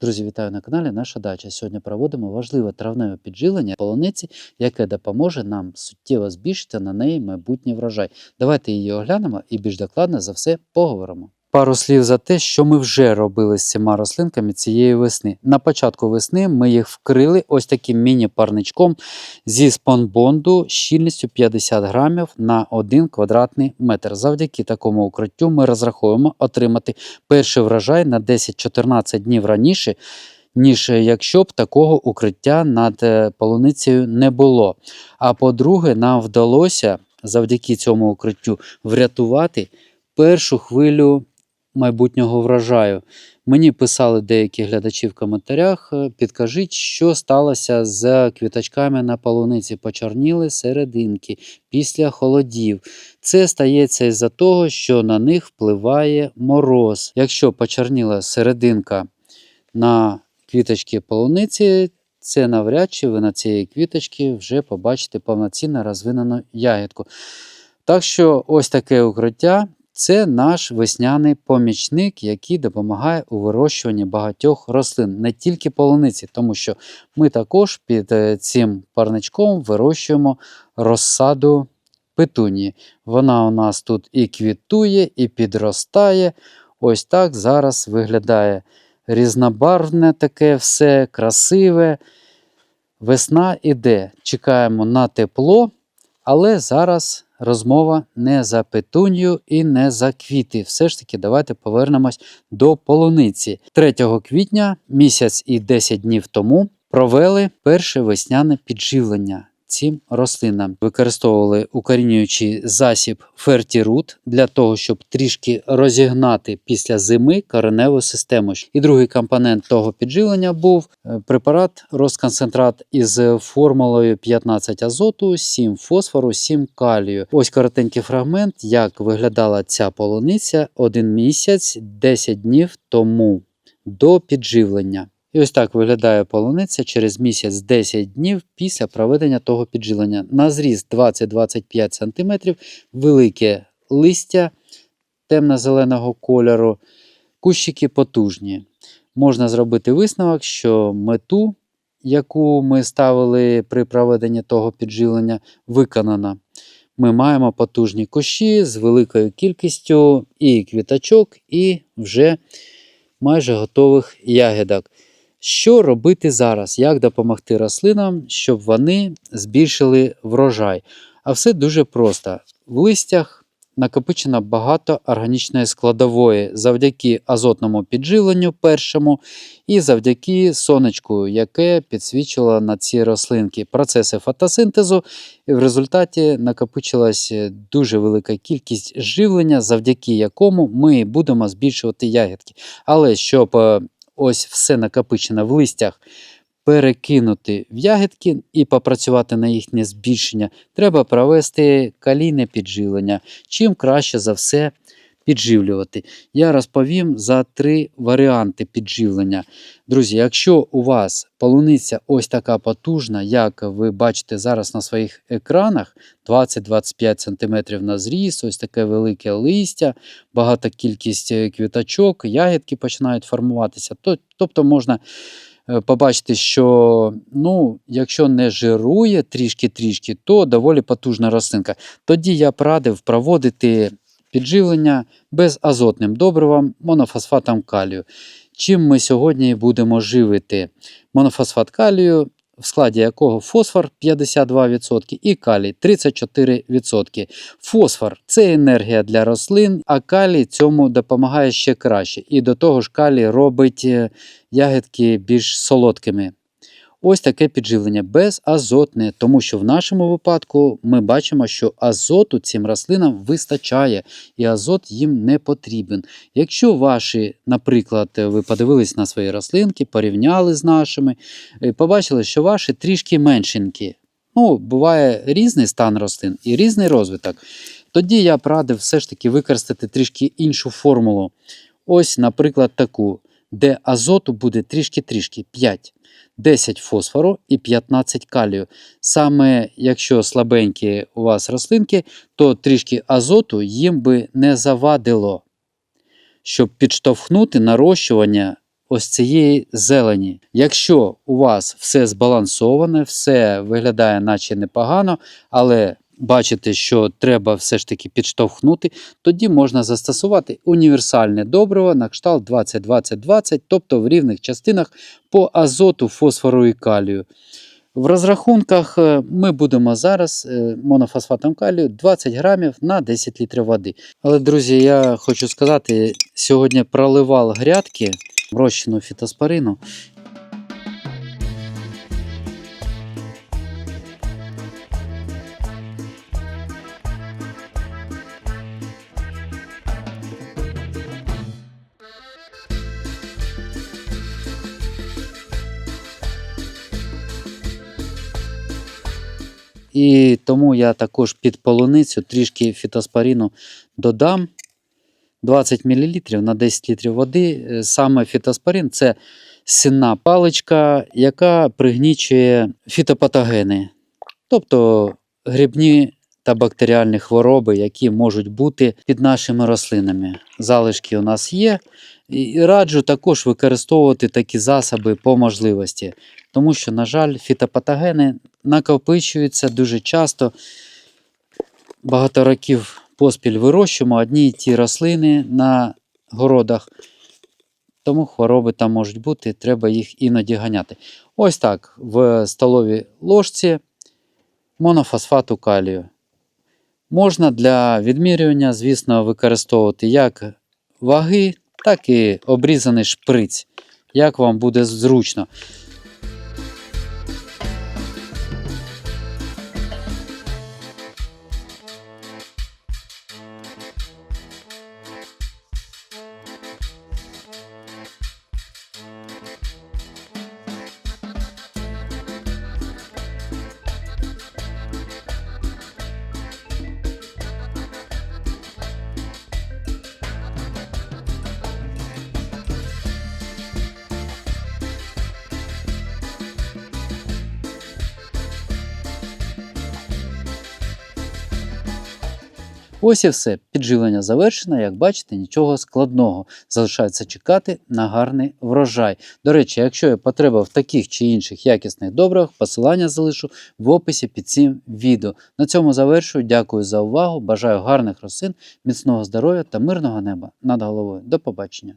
Друзі, вітаю на каналі Наша Дача. Сьогодні проводимо важливе травневе підживлення полуниці, яке допоможе нам суттєво збільшити на неї майбутній врожай. Давайте її оглянемо і більш докладно за все поговоримо. Пару слів за те, що ми вже робили з цими рослинками цієї весни. На початку весни ми їх вкрили ось таким міні-парничком зі спонбонду щільністю 50 грамів на 1 квадратний метр. Завдяки такому укриттю ми розраховуємо отримати перший врожай на 10-14 днів раніше, ніж якщо б такого укриття над е, полуницею не було. А по-друге, нам вдалося завдяки цьому укриттю врятувати першу хвилю майбутнього врожаю. Мені писали деякі глядачі в коментарях. е, Підкажіть, що сталося з квіточками на полуниці. Почорніли серединки після холодів. Це стається із-за того, що на них впливає мороз. Якщо почорніла серединка на квіточки полуниці, це навряд чи ви на цієї квіточки вже побачите повноцінно розвинену ягідку. Так що ось таке укриття це наш весняний помічник, який допомагає у вирощуванні багатьох рослин, не тільки полуниці, тому що ми також під е, цим парничком вирощуємо розсаду петунії. Вона у нас тут і квітує, і підростає. Ось так зараз виглядає різнобарвне таке все, красиве. Весна іде. Чекаємо на тепло, але зараз розмова не за петунью і не за квіти. Все ж таки, давайте повернемось до полуниці. 3 квітня, місяць і 10 днів тому, провели перше весняне підживлення. Цим рослинам використовували укорінюючий засіб фертірут для того, щоб трішки розігнати після зими кореневу систему. І другий компонент того підживлення був е, препарат розконцентрат із формулою 15 азоту, 7 фосфору, 7 калію. Ось коротенький фрагмент, як виглядала ця полуниця один місяць 10 днів тому до підживлення. І ось так виглядає полуниця через місяць 10 днів після проведення того підживлення. На зріст 20-25 см, велике листя темно-зеленого кольору, кущики потужні. Можна зробити висновок, що мету, яку ми ставили при проведенні того підживлення, виконана. Ми маємо потужні кущі з великою кількістю і квіточок, і вже майже готових ягідок. Що робити зараз? Як допомогти рослинам, щоб вони збільшили врожай? А все дуже просто. В листях накопичено багато органічної складової завдяки азотному підживленню першому і завдяки сонечку, яке підсвічило на ці рослинки процеси фотосинтезу, і в результаті накопичилась дуже велика кількість живлення, завдяки якому ми будемо збільшувати ягідки. Але щоб е, ось все накопичене в листях перекинути в ягідки і попрацювати на їхнє збільшення, треба провести калійне підживлення. Чим краще за все підживлювати. Я розповім за три варіанти підживлення. Друзі, якщо у вас полуниця ось така потужна, як ви бачите зараз на своїх екранах, 20-25 см на зріст, ось таке велике листя, багата кількість е, квіточок, ягідки починають формуватися, тобто можна е, побачити, що ну, якщо не жирує трішки-трішки, то доволі потужна рослинка. Тоді я б радив проводити підживлення безазотним добривом монофосфатом калію. Чим ми сьогодні будемо живити? Монофосфат калію, в складі якого фосфор 52% і калій 34%. Фосфор це енергія для рослин, а калій цьому допомагає ще краще. І до того ж, калій робить е, ягідки більш солодкими. Ось таке підживлення безазотне, тому що в нашому випадку ми бачимо, що азоту цим рослинам вистачає, і азот їм не потрібен. Якщо ваші, наприклад, ви подивились на свої рослинки, порівняли з нашими, е, побачили, що ваші трішки меншенькі. Ну, буває різний стан рослин і різний розвиток. Тоді я б радив все ж таки використати трішки іншу формулу. Ось, наприклад, таку, де азоту буде трішки-трішки 5. 10 фосфору і 15 калію. Саме якщо слабенькі у вас рослинки, то трішки азоту їм би не завадило, щоб підштовхнути нарощування ось цієї зелені. Якщо у вас все збалансоване, все виглядає наче непогано, але бачите, що треба все ж таки підштовхнути, тоді можна застосувати універсальне добриво на кшталт 20-20-20, тобто в рівних частинах по азоту, фосфору і калію. В розрахунках е, ми будемо зараз е, монофосфатом калію 20 грамів на 10 літрів води. Але, друзі, я хочу сказати, сьогодні проливав грядки розчину фітоспорину. І тому я також під полуницю трішки фітоспорину додам 20 мл на 10 літрів води. Е, Саме фітоспорин це сінна паличка, яка пригнічує фітопатогени, тобто грибні та бактеріальні хвороби, які можуть бути під нашими рослинами. Залишки у нас є. І раджу також використовувати такі засоби по можливості, тому що, на жаль, фітопатогени накопичуються дуже часто. Багато років поспіль вирощуємо одні й ті рослини на городах, тому хвороби там можуть бути, треба їх іноді ганяти. Ось так, в столовій ложці монофосфату калію. Можна для відмірювання, звісно, використовувати як ваги, так і обрізаний шприць, як вам буде зручно. Ось і все. Підживлення завершено. Як бачите, нічого складного. Залишається чекати на гарний врожай. До речі, якщо є потреба в таких чи інших якісних добривах, посилання залишу в описі під цим відео. На цьому завершую. Дякую за увагу. Бажаю гарних рослин, міцного здоров'я та мирного неба над головою. До побачення!